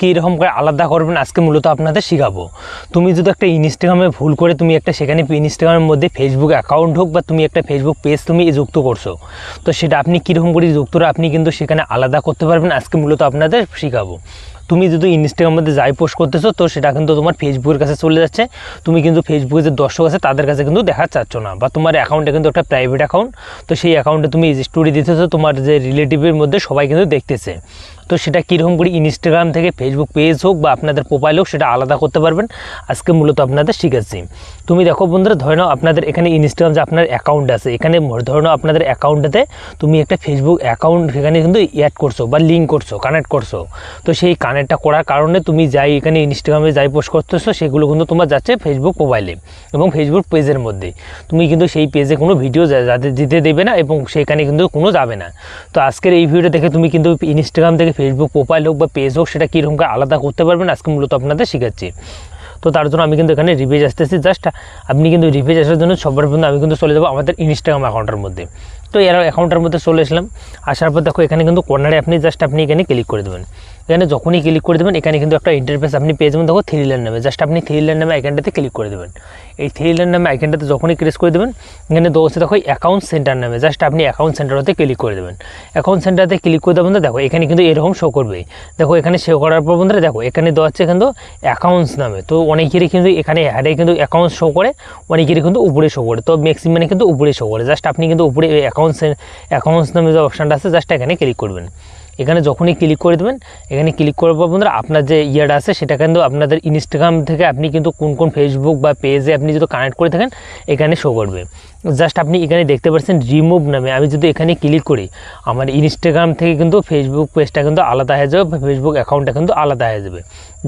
কীরকম করে আলাদা করবেন, আজকে মূলত আপনাদের শেখাবো। তুমি যদি একটা ইনস্টাগ্রামে ভুল করে তুমি একটা সেখানে ইনস্টাগ্রামের মধ্যে ফেসবুক অ্যাকাউন্ট হোক বা তুমি একটা ফেসবুক পেজ তুমি যুক্ত করছ, তো সেটা আপনি কীরকম করে যুক্ত আপনি কিন্তু সেখানে আলাদা করতে পারবেন, আজকে মূলত আপনাদের শেখাবো। তুমি যদি ইনস্টাগ্রামের মধ্যে যাই পোস্ট করতেছো, তো সেটা কিন্তু তোমার ফেসবুকের কাছে চলে যাচ্ছে। তুমি কিন্তু ফেসবুকে যে দর্শক আছে, তাদের কাছে কিন্তু দেখা চাচ্ছ না। বা তোমার অ্যাকাউন্টে কিন্তু একটা প্রাইভেট অ্যাকাউন্ট তো সেই অ্যাকাউন্টে তুমি স্টোরি দিতেছো, তোমার যে রিলেটিভের মধ্যে সবাই কিন্তু দেখতেছে। তো সেটা কীরকম করে ইনস্টাগ্রাম থেকে ফেসবুক পেজ হোক বা আপনাদের প্রোফাইল হোক, সেটা আলাদা করতে পারবেন। আজকে মূলত আপনাদের শিখেছি। তুমি দেখো বন্ধুরা, ধরে নাও আপনাদের এখানে ইনস্টাগ্রাম যে আপনার অ্যাকাউন্ট আছে, এখানে ধরে নাও আপনাদের অ্যাকাউন্টটাতে তুমি একটা ফেসবুক অ্যাকাউন্ট সেখানে কিন্তু অ্যাড করছ বা লিঙ্ক করছ কানেক্ট করছ। তো সেই কানেক্টটা করার কারণে তুমি যাই এখানে ইনস্টাগ্রামে যাই পোস্ট করতেছো, সেগুলো কিন্তু তোমার যাচ্ছে ফেসবুক মোবাইলে এবং ফেসবুক পেজের মধ্যে। তুমি কিন্তু সেই পেজে কোনো ভিডিও যাতে দিতে দেবে না এবং সেখানে কিন্তু কোনো যাবে না। তো আজকের এই ভিডিও দেখে তুমি কিন্তু ইনস্টাগ্রাম থেকে ফেসবুক প্রোফাইল হোক বা পেজ হোক, সেটা কীরকম করে আলাদা করতে পারবেন আজকে মূলত আপনাদের শেখাচ্ছি। তো তার জন্য আমি কিন্তু এখানে রিভেজ আসতেছি। জাস্ট আপনি কিন্তু রিভেজ আসার জন্য সবার প্রথমে আমি কিন্তু চলে যাব আমাদের ইনস্টাগ্রাম অ্যাকাউন্টের মধ্যে। তো এর অ্যাকাউন্টের মধ্যে চলে এসলাম আসার পর দেখো এখানে কিন্তু কর্নারে আপনি জাস্ট আপনি এখানে ক্লিক করে দেবেন। এখানে যখনই ক্লিক করে দেবেন, এখানে কিন্তু একটা ইন্টারফেস আপনি পেয়ে যাবেন। দেখো থ্রি লাইন নামে জাস্ট আপনি থ্রি লাইন নামে আইকনটাতে ক্লিক করে দেবেন। এই থ্রি লাইন নামে আইকনটাতে যখনই ক্লিক করে দেবেন, এখানে দোষে দেখো অ্যাকাউন্ট সেন্টার নামে জাস্ট আপনি অ্যাকাউন্ট সেন্টারতে ক্লিক করে দেবেন। অ্যাকাউন্ট সেন্টারতে ক্লিক করে দেবেন দেখো, এখানে কিন্তু এরকম শো করবে দেখো এখানে শো করার পর বন্ধুরা দেখো, এখানে দেওয়া হচ্ছে কিন্তু অ্যাকাউন্টস নামে। তো অনেকেরই কিন্তু এখানে হ্যাডে কিন্তু অ্যাকাউন্ট শো করে, অনেকেরই কিন্তু উপরে শো করে। তো ম্যাক্সিমামে কিন্তু উপরে শো করে। জাস্ট আপনি কিন্তু উপরে অ্যাকাউন্টস অ্যাকাউন্টস নামে যে অপশানটা আছে জাস্ট এখানে ক্লিক করবেন। এখানে যখনই ক্লিক করে দেবেন, এখানে ক্লিক করার পর বন্ধুরা আপনার যে ইয়ারটা আছে, সেটা কিন্তু আপনাদের ইনস্টাগ্রাম থেকে আপনি কিন্তু কোন কোন ফেসবুক বা পেজে আপনি যদি কানেক্ট করে থাকেন, এখানে শো করবে। জাস্ট আপনি এখানে দেখতে পাচ্ছেন রিমুভ নামে। আমি যদি এখানে ক্লিক করি, আমার ইনস্টাগ্রাম থেকে কিন্তু ফেসবুক পেজটা কিন্তু আলাদা হয়ে যাবে ফেসবুক অ্যাকাউন্টটা কিন্তু আলাদা হয়ে যাবে।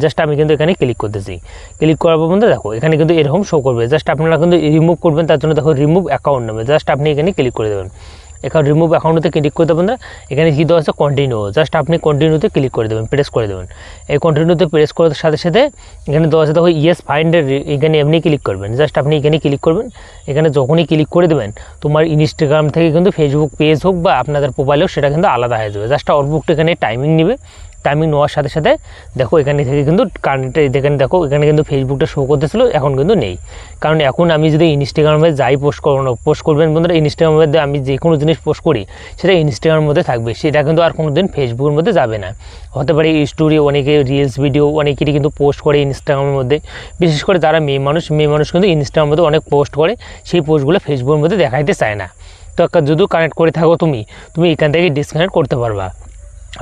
জাস্ট আমি কিন্তু এখানে ক্লিক করতেছি। ক্লিক করার পর বন্ধু দেখো, এখানে কিন্তু এরকম শো করবে। জাস্ট আপনারা কিন্তু রিমুভ করবেন, তার জন্য দেখো রিমুভ অ্যাকাউন্ট নামে। জাস্ট আপনি এখানে ক্লিক করে দেবেন। এখানে রিমুভ অ্যাকাউন্টতে ক্লিক করে দেবেন না। এখানে কী দেওয়া আছে? কন্টিনিউ জাস্ট আপনি কন্টিনিউতে ক্লিক করে দেবেন প্রেস করে দেবেন। এই কন্টিনিউতে প্রেস করার সাথে সাথে এখানে দেওয়া আছে ইয়েস ফাইন্ডের এখানে এমনি ক্লিক করবেন। জাস্ট আপনি এখানে ক্লিক করবেন। এখানে যখনই ক্লিক করে দেবেন, তোমার ইনস্টাগ্রাম থেকে কিন্তু ফেসবুক পেজ হোক বা আপনাদের প্রোফাইল হোক, সেটা কিন্তু আলাদা হয়ে যাবে। জাস্ট অল্পটা এখানে টাইমিং নেবে। টাইমিং নেওয়ার সাথে সাথে দেখো এখানে থেকে কিন্তু কারেন্টে দেখেন দেখো, এখানে কিন্তু ফেসবুকটা শো করতেছিল, এখন কিন্তু নেই। কারণ এখন আমি যদি ইনস্টাগ্রামে যাই পোস্ট করব পোস্ট করবেন বন্ধুরা ইনস্টাগ্রামের মধ্যে আমি যে কোনো জিনিস পোস্ট করি, সেটা ইনস্টাগ্রামের মধ্যে থাকবে। সেটা কিন্তু আর কোনো দিন ফেসবুকের মধ্যে যাবে না। হতে পারে স্টোরি অনেকে রিলস ভিডিও অনেকেরই কিন্তু পোস্ট করে ইনস্টাগ্রামের মধ্যে। বিশেষ করে যারা মেয়ে মানুষ মেয়ে মানুষ কিন্তু ইনস্টাগ্রামের মধ্যে অনেক পোস্ট করে, সেই পোস্টগুলো ফেসবুকের মধ্যে দেখাইতে চায় না। তো একটা যদিও কানেক্ট করে থাকো তুমি তুমি এখান থেকে ডিসকানেক্ট করতে পারবা।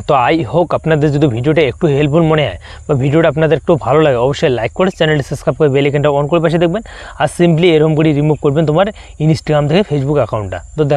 তো আই হোক আপনাদের যদি ভিডিওটা একটু হেল্পফুল মনে হয় বা ভিডিওটা আপনাদের একটু ভালো লাগে, অবশ্যই লাইক করে চ্যানেলটি সাবস্ক্রাইব করে বেলিকেনটা অন করে পাশে দেখবেন। আর সিম্পলি এরকম করে রিমুভ করবেন তোমার ইনস্টাগ্রাম থেকে ফেসবুক অ্যাকাউন্টটা তো দেখা